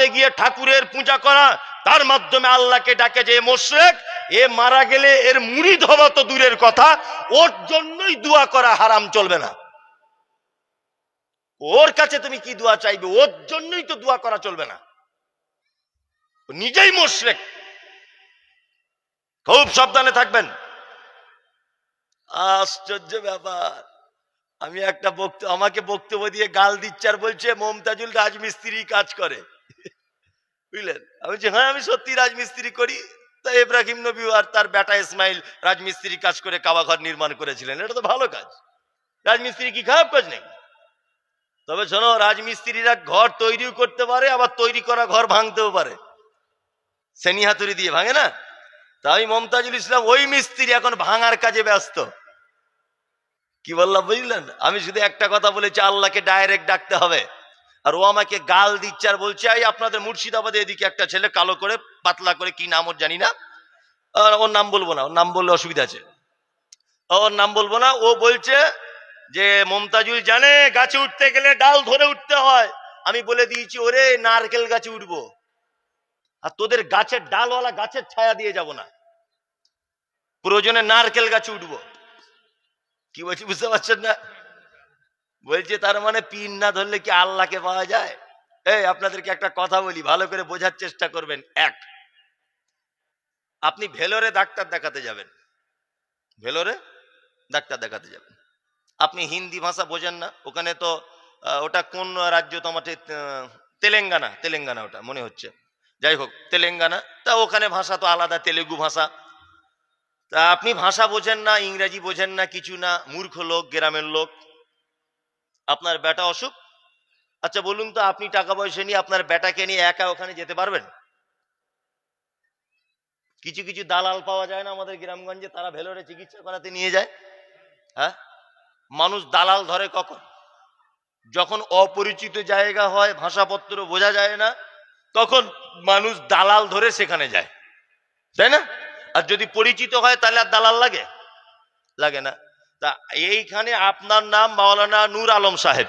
করতে গিয়ে ঠাকুরের পূজা করা, তার মাধ্যমে আল্লাহকে ডাকে যে মোশরেক, এ মারা গেলে এর মুড়ি ধরা তো দূরের কথা, ওর জন্যই দোয়া করা হারাম চলবে না। ওর কাছে তুমি কি দোয়া চাইবে? ওর জন্যই তো দোয়া করা চলবে না। নিজেই মোশরেক। খুব সাবধানে থাকবেন। আশ্চর্য ব্যাপার। আমি একটা বক্তব্য, আমাকে বক্তব্য দিয়ে গাল দিচ্ছে আর বলছে, মমতাজুল রাজমিস্ত্রি কাজ করে। বুঝলেন? আমি বলছি হ্যাঁ আমি সত্যি রাজমিস্ত্রি করি। তা ইব্রাহিম নবী আর তার বেটা ইসমাইল রাজমিস্ত্রি কাজ করে কাবা ঘর নির্মাণ করেছিলেন। এটা তো ভালো কাজ। রাজমিস্ত্রি কি খারাপ কাজ নেই তবে শোনো, রাজমিস্ত্রিরা ঘর তৈরিও করতে পারে, আবার তৈরি করা ঘর ভাঙতেও পারে। সেনি হাতুড়ি দিয়ে ভাঙে না? তা আমি মমতাজুল ইসলাম ওই মিস্ত্রি এখন ভাঙার কাজে ব্যস্ত। কি বললাম বুঝলেন? আমি শুধু একটা কথা বলেছি, আল্লাহকে ডাইরেক্ট ডাকতে হবে। আর ও আমাকে গাল দিচ্ছে আর বলছে, এই আপনাদের মুর্শিদাবাদে এদিকে একটা ছেলে কালো করে, পাতলা করে, কি নাম ওর জানি না। আর ওর নাম বলব না, ওর নাম বললে অসুবিধা আছে। ওর নাম বলব না, ও বলছে যে, মমতাজুল জানে, গাছে উঠতে গেলে ডাল ধরে উঠতে হয়। আমি বলে দিয়েছি, ওরে নারকেল গাছে উঠবো। আর তোদের গাছের ডালওয়ালা গাছের ছায়া দিয়ে যাব না। প্রয়োজনে নারকেল গাছে উঠবো। কি বলছি, বুঝতে পারছেন না? বলছে তার মানে পিন না ধরলে কি আল্লাহকে পাওয়া যায়? এই, আপনাদেরকে একটা কথা বলি, ভালো করে বোঝার চেষ্টা করবেন। এক, আপনি ভেলোরে ডাক্তার দেখাতে যাবেন। ভেলোরে ডাক্তার দেখাতে যাবেন। আপনি হিন্দি ভাষা বোঝেন না, ওখানে তো ওটা কোন রাজ্য তোমার তেলেঙ্গানা তেলেঙ্গানা ওটা মনে হচ্ছে। যাই হোক, তেলেঙ্গানা, তা ওখানে ভাষা তো আলাদা, তেলেগু ভাষা। তা আপনি ভাষা বোঝেন না, ইংরেজি বোঝেন না, কিছু না, মূর্খ লোক, গ্রামের লোক। আপনার বেটা অসুখ? আচ্ছা বলুন তো, আপনি টাকা পয়সা নিয়ে আপনার বেটাকে নিয়ে একা ওখানে যেতে পারবেন? কিছু কিছু দালাল পাওয়া যায় না আমাদের গ্রামগঞ্জে, তারা ভেলোরে চিকিৎসা করাতে নিয়ে যায়। হ্যাঁ? মানুষ দালাল ধরে কখন? যখন অপরিচিত জায়গা হয়, ভাষাপত্র বোঝা যায় না, তখন মানুষ দালাল ধরে সেখানে যায়। তাই না? আর যদি পরিচিত হয়, তাহলে আর দালাল লাগে? লাগে না। তা এইখানে আপনার নাম মাওলানা নূর আলম সাহেব।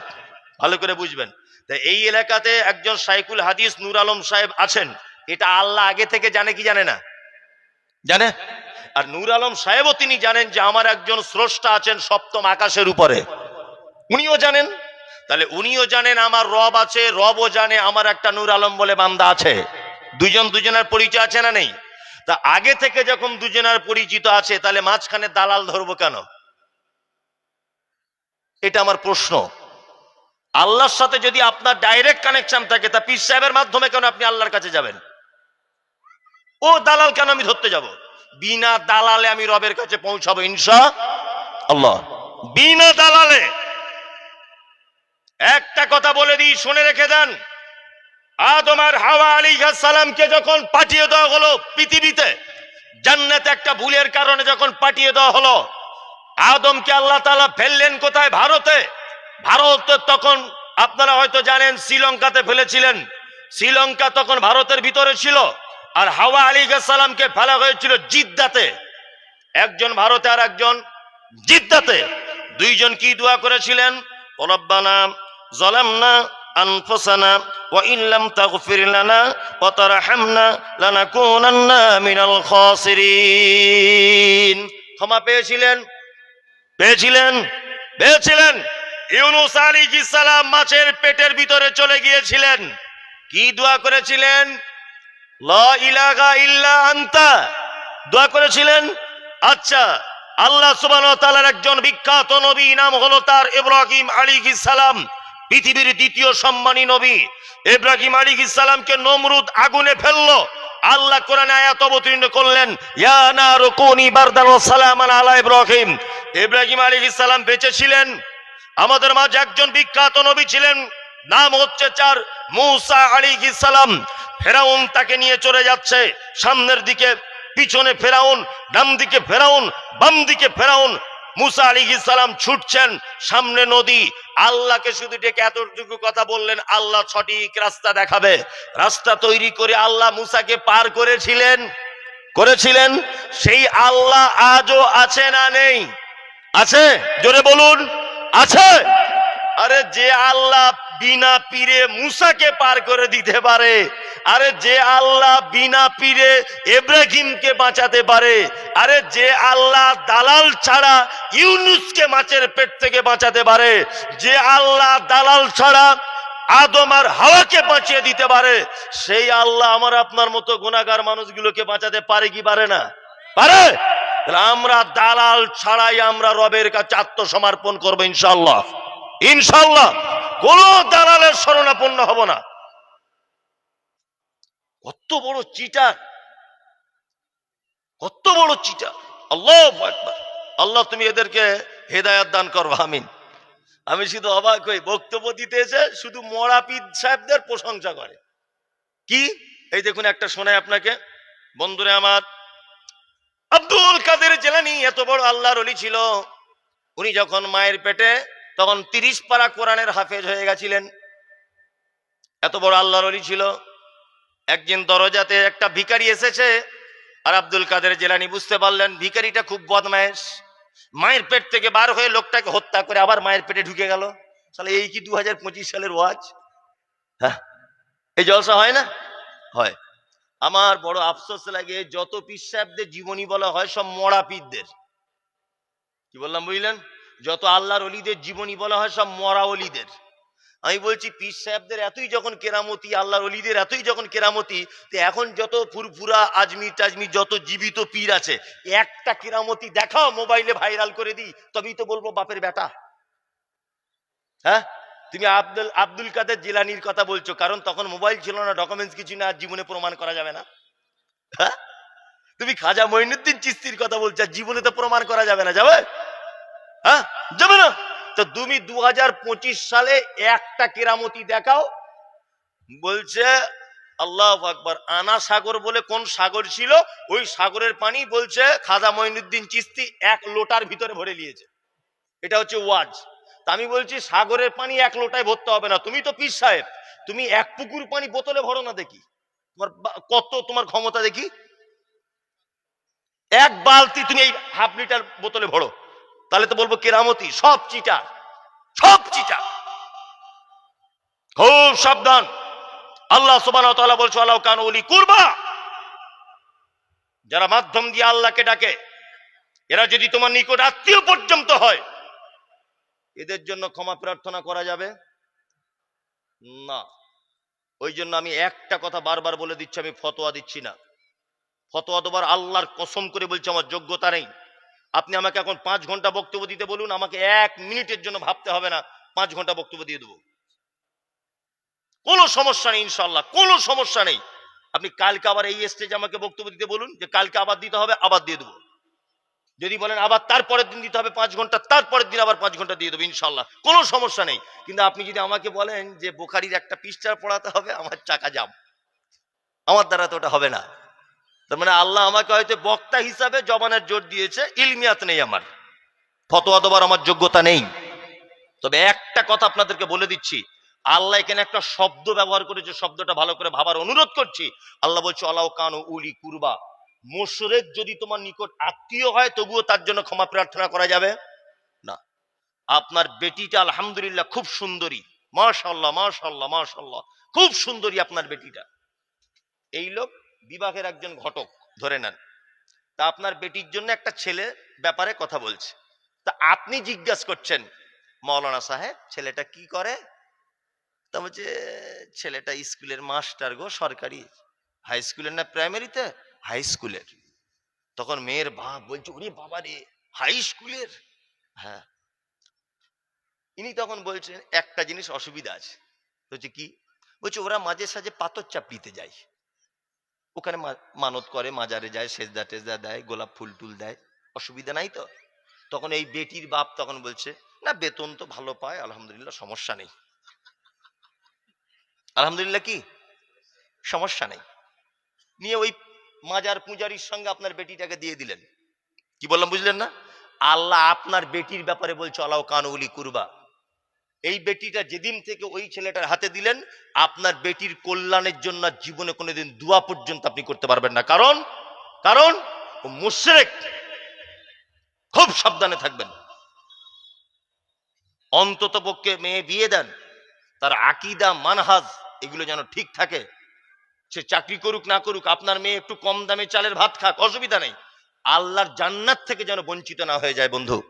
ভালো করে বুঝবেন। তা এই এলাকাতে একজন সাইকুল হাদিস নূর আলম সাহেব আছেন। এটা আল্লাহ আগে থেকে জানে কি জানে না? জানে? আর নূর আলম সাহেবও তিনি জানেন যে আমার একজন স্রষ্টা আছেন সপ্তম আকাশের উপরে। উনিও জানেন। তাহলে উনিও জানেন আমার রব আছে, রবও জানে আমার একটা নূর আলম বলে বান্দা আছে। দুজন দুজনের পরিচয় আছে না নেই? তা আগে থেকে যখন দুজনের পরিচিত আছে, তাহলে মাঝখানে দালাল ধরবো কেন? এটা আমার প্রশ্ন। আল্লাহর সাথে যদি আপনার ডাইরেক্ট কানেকশন থাকে, তা পীর সাহেবের মাধ্যমে কেন আপনি আল্লাহর কাছে যাবেন? ও দালাল কেন আমি ধরতে যাব? বিনা দালালে আমি রবের কাছে পৌঁছাবো, ইনশা আল্লাহ। বিনা দালালে। একটা কথা বলে দিই, শুনে রেখে দেন। আদম আর হাওয়া আলী সালামকে যখন পাঠিয়ে দেওয়া হলো পৃথিবীতে, জান্নাতে একটা ভুলের কারণে যখন পাঠিয়ে দেওয়া হলো আদমকে আল্লাহ তালা ফেললেন কোথায়? ভারতে। ভারতে তখন আপনারা হয়তো জানেন, শ্রীলঙ্কাতে ফেলেছিলেন। শ্রীলঙ্কা তখন ভারতের ভিতরে ছিল আর হাওয়া আলী সালামকে ফেলা হয়েছিল জিদ্দাতে। একজন ভারতে আর একজন জিদ্দাতে। দুইজন কি দোয়া করেছিলেন? রব্বানা জালামনা আনফুসানা মিনাল ক্ষমা পেয়েছিলেন। পেয়েছিলেন? পেয়েছিলেন? ইউনুস আলাইহিস সালাম মাছের পেটের ভিতরে চলে গিয়েছিলেন। কি দোয়া করেছিলেন? লা ইলাহা ইল্লা আনতা। দোয়া করেছিলেন? আচ্ছা আল্লাহ ওয়া একজন বিখ্যাত নবী, নাম হলো তার ইব্রাহিম আলাইহিস সালাম পৃথিবীর দ্বিতীয় সম্মানী নবী। ইব্রাহিম আলাইহিস সালামকে নমরুদ আগুনে ফেলল। আল্লাহ কোরআন আয়াত অবতীর্ণ করলেন, ইয়া নারু কুনি বারদান সালামান আলা ইব্রাহিম। ইব্রাহিম আলাইহিস সালাম বেঁচে ছিলেন। আমাদের মাঝে একজন বিখ্যাত নবী ছিলেন, নাম হচ্ছে চার মূসা আলাইহিস সালাম। ফেরাউন তাকে নিয়ে চলে যাচ্ছে, সামনের দিকে, পিছনে ফেরাউন, ডান দিকে ফেরাউন, বাম দিকে ফেরাউন। মুসা আলী ইসালাম ছুটছেন সামনে নদী। আল্লাহকে শুধু ডেকে এতটুকু কথা বললেন, আল্লাহ সঠিক রাস্তা দেখাবে। রাস্তা তৈরি করে আল্লাহ মুসাকে পার করেছিলেন। করেছিলেন? সেই আল্লাহ আজও আছে না নেই? আছে? জোরে বলুন, আছে? আরে যে আল্লাহ বিনা পীরে মুসাকে পার করে দিতে পারে। আরে যে আল্লাহ বিনা পীরে এব্রাহিমকে বাঁচাতে পারে, আরে যে আল্লাহ দালাল ছাড়া ইউনুসকে মাছের পেট থেকে বাঁচাতে পারে, যে আল্লাহ দালাল ছাড়া আদম আর হাওয়াকে বাঁচিয়ে দিতে পারে, সেই আল্লাহ আমার আপনার মতো গুণাগার মানুষগুলোকে বাঁচাতে পারে কি পারে না? পারে? আমরা দালাল ছাড়াই আমরা রবের কাছে আত্মসমর্পণ করব ইনশাল্লাহ ইনশাল্লাহ কোন দালালের শরণাপন্ন হব না। কত বড় চিটার। কত বড় চিটার। আল্লাহ আল্লাহ তুমি এদেরকে হেদায়াত দান করব আমিন। আমি শুধু অবাক হই, বক্তব্য দিতে এসে শুধু মরাপিদ সাহেবদের প্রশংসা করে। কি? এই দেখুন একটা শোনায় আপনাকে। বন্ধুরে আমার, আব্দুল কাদের জেলানি এত বড় আল্লাহর অলি ছিল। উনি যখন মায়ের পেটে তখন তিরিশ পারা কোরআনের হাফেজ হয়ে গেছিলেন। এত বড় আল্লাহর অলি ছিল। একদিন দরজাতে একটা ভিখারি এসেছে, আর আব্দুল কাদের জেলানি বুঝতে পারলেন ভিখারিটা খুব বদমায়েশ। মায়ের পেট থেকে বার হয়ে লোকটাকে হত্যা করে আবার মায়ের পেটে ঢুকে গেল। তাহলে এই কি দু হাজার পঁচিশ সালের ওয়াজ? হ্যাঁ এই জলসা হয় না? হয়। আমার বড় আফসোস লাগে, যত পীর সাহেবদের জীবনী বলা হয় সব মরা পীরদের। কি বললাম বুঝলেন? যত আল্লাহর অলিদের জীবনী বলা হয়, সব মরা অলিদের আমি বলছি, পীর সাহেবদের এতই যখন কেরামতি, আল্লাহর অলিদের এতই যখন কেরামতি, তো এখন যত ফুরফুরা আজমির টাজমির যত জীবিত পীর আছে, একটা কেরামতি দেখাও, মোবাইলে ভাইরাল করে দিই, তবেই তো বলব বাপের বেটা। হ্যাঁ? তুমি আব্দুল আব্দুল কাদের জিলানির কথা বলছো, কারণ তখন মোবাইল ছিল না ডকুমেন্টস কিছু না জীবনে প্রমাণ করা যাবে না। হ্যাঁ? তুমি খাজা মঈনুদ্দিন চিস্তির কথা বলছো জীবনে তো প্রমাণ করা যাবে না, যাবে? হ্যাঁ যাবে না। তো তুমি দু হাজার পঁচিশ সালে একটা কেরামতি দেখাও। বলছে, আল্লাহ আকবর, আনা সাগর বলে কোন সাগর ছিল? ওই সাগরের পানি বলছে, খাজা মঈনুদ্দিন চিস্তি এক লোটার ভিতরে ভরে নিয়েছে। এটা হচ্ছে ওয়াজ। তা আমি বলছি, সাগরের পানি এক লোটায় ভরতে হবে না। তুমি তো পীর সাহেব, তুমি এক পুকুর পানি বোতলে ভরো না দেখি। তোমার কত তোমার ক্ষমতা দেখি? এক বালতি তুমি এই হাফ লিটার বোতলে ভরো। তাহলে তো বলব কেরামতি, সব চিটা সব চিটা খুব সাবধান। আল্লাহ সুবান বলছো আল্লাহ কান ওলি করবা। যারা মাধ্যম দিয়ে আল্লাহকে ডাকে, এরা যদি তোমার নিকট আত্মীয় পর্যন্ত হয়, এদের জন্য ক্ষমা প্রার্থনা করা যাবে? না। ওই জন্য আমি একটা কথা বারবার বলে দিচ্ছি, আমি ফতোয়া দিচ্ছি না। ফতোয়া দেবার আল্লাহর কসম করে বলছি, আমার যোগ্যতা নেই। আপনি আমাকে এখন পাঁচ ঘণ্টা বক্তব্য দিতে বলুন, আমাকে এক মিনিটের জন্য ভাবতে হবে না, পাঁচ ঘণ্টা বক্তব্য দিয়ে দেবো। কোনো সমস্যা নেই ইনশাল্লাহ কোনো সমস্যা নেই। আপনি কালকে আবার এই স্টেজে আমাকে বক্তব্য দিতে বলুন, যে কালকে আবার দিতে হবে, আবার দিয়ে দেবো। যদি বলেন আবার তারপরের দিন দিতে হবে পাঁচ ঘণ্টা, তারপরের দিন আবার পাঁচ ঘণ্টা দিয়ে দেবো ইনশাল্লাহ কোনো সমস্যা নেই। কিন্তু আপনি যদি আমাকে বলেন যে বোখারির একটা পৃষ্ঠা পড়াতে হবে, আমার চাকা জাম। আমার দ্বারা তো ওটা হবে না। তার মানে আল্লাহ আমাকে হয়তো বক্তা হিসাবে জবানের জোর দিয়েছে, ইলমিয়াত নেই আমার। ফতোয়া দেবার আমার যোগ্যতা নেই। তবে একটা কথা আপনাদেরকে বলে দিচ্ছি, আল্লাহ এখানে একটা শব্দ ব্যবহার করেছে, শব্দটা ভালো করে ভাবার অনুরোধ করছি। আল্লাহ বলছে আল্লাহ কানু উলি কুরবা। মোশরেক যদি তোমার নিকট আত্মীয় হয়, তবুও তার জন্য ক্ষমা প্রার্থনা করা যাবে? না। আপনার বেটিটা আলহামদুলিল্লাহ খুব সুন্দরী। মাশাল্লাহ মাশাল্লাহ মাশাল্লাহ খুব সুন্দরী আপনার বেটিটা। এই লোক বিবাহের একজন ঘটক ধরে নেন। তা আপনার বেটির জন্য একটা ছেলে ব্যাপারে কথা বলছে। তা আপনি জিজ্ঞাসা করছেন, মৌলানা সাহেব, ছেলেটা কি করে? তা বলছে, ছেলেটা স্কুলের মাস্টার গো, সরকারি। হাই স্কুলের না প্রাইমারিতে? হাই স্কুলের। তখন মেয়ের বাপ বলছে, ওরে বাবা রে, হাই স্কুলের? হ্যাঁ। ইনি তখন বলছেন, একটা জিনিস অসুবিধা আছে। বলছে, কি? বলছে, ওরা মাঝে সাঝে পাথর চাপড়িতে যায়। ওখানে মানত করে, মাজারে যায়, সেজদা টেজদা দেয়, গোলাপ ফুল টুল দেয়। অসুবিধা নাই তো? তখন এই বেটির বাপ তখন বলছে, না, বেতন তো ভালো পায়, আলহামদুলিল্লাহ, সমস্যা নেই। আলহামদুলিল্লাহ কি? সমস্যা নেই। নিয়ে ওই মাজার পূজারির সঙ্গে আপনার বেটিটাকে দিয়ে দিলেন। কি বললাম, বুঝলেন না? আল্লাহ আপনার বেটির ব্যাপারে বলছে, আল্লাহ কানউলি কুরবা। এই বেটিটা যেদিন থেকে ওই ছেলেটার হাতে দিলেন, আপনার বেটির কল্যাণের জন্য জীবনে কোনোদিন দোয়া পর্যন্ত আপনি করতে পারবেন না। কারণ কারণ ও মুশরেক। খুব সাবধানে থাকবেন। অন্তত পক্ষে মেয়ে বিয়ে দেন, তার আকিদা, মানহাজ এগুলো যেন ঠিক থাকে। সে চাকরি করুক, না করুক, আপনার মেয়ে একটু কম দামে চালের ভাত খাক, অসুবিধা নেই। আল্লাহর জান্নাত থেকে যেন বঞ্চিত না হয়ে যায় বন্ধু।